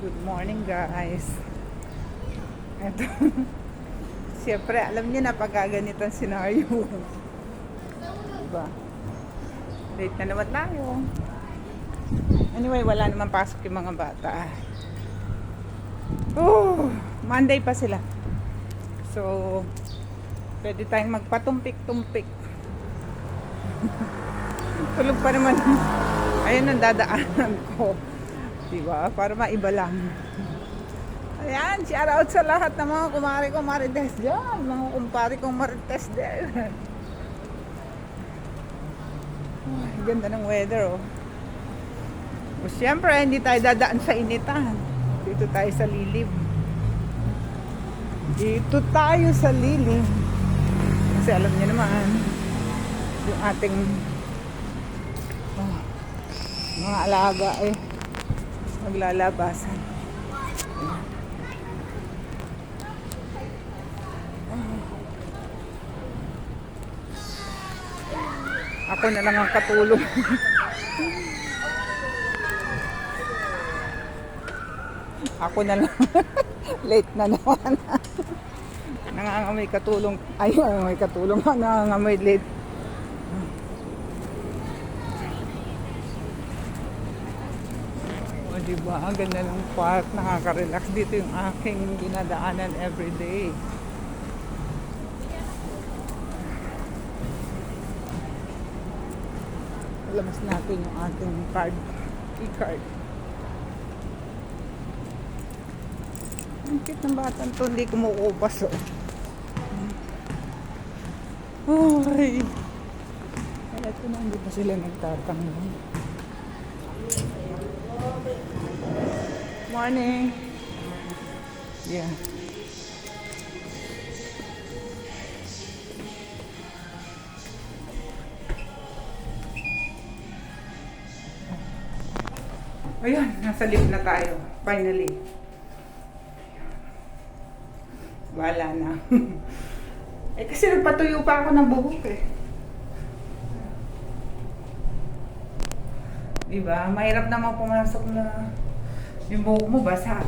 Good morning guys. Ito. Siyempre, alam niyo na pag ganito ang senaryo. diba? Late na naman tayo. Anyway, wala naman pasok yung mga bata. Oh, Monday pa sila. So, pwede tayong magpatumpik-tumpik. Tulog pa naman. Ayun ang dadaanan ko. Diba? Para maiba lang. Ayan, shout out sa lahat ng mga kumari ko marites dyan. Mga kumpari kong marites dyan. Ay, ganda ng weather oh. O siyempre, hindi tayo dadaan sa initan. Dito tayo sa lilim. Dito tayo sa lilim. Kasi alam niyo naman, yung ating ah, mga alaga eh, maglalabasan. Ako na lang ang katulong. Ako na lang. Late na naman. Nangangamoy katulong. Ay, may katulong. Nangangamoy late. O, diba? Ang ganda ng park. Nakaka-relax. Dito yung aking dinadaanan everyday. Labas natin yung ating card. E-card. Ang cute ng batang to. Hindi kumukupas oh. Ay. Kaya ito na hindi pa sila nagtatanggol. Morning. Yeah. Ayun, nasa lift na tayo. Finally. Wala na. eh kasi nagpatuyo pa ako ng buhok eh. Diba? Mahirap naman pumasok na yung buhok mo basa.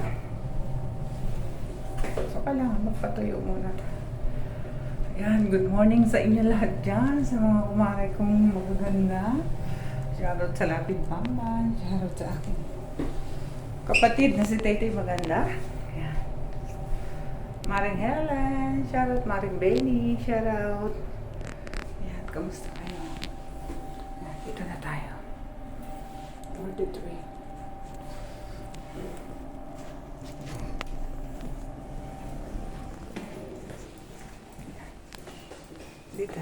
So kailangan magpatuyo muna. Ayan, good morning sa inyo lahat dyan, sa mga kumaray kong magaganda. Shoutout sa Lapid Bamban, shoutout sa aking kapatid na si Tete Maganda. Ayan. Maring Helen, shoutout Maring Benny, shoutout. Ayan, kamusta kayo? Ayan, dito na tayo. 43. Dito.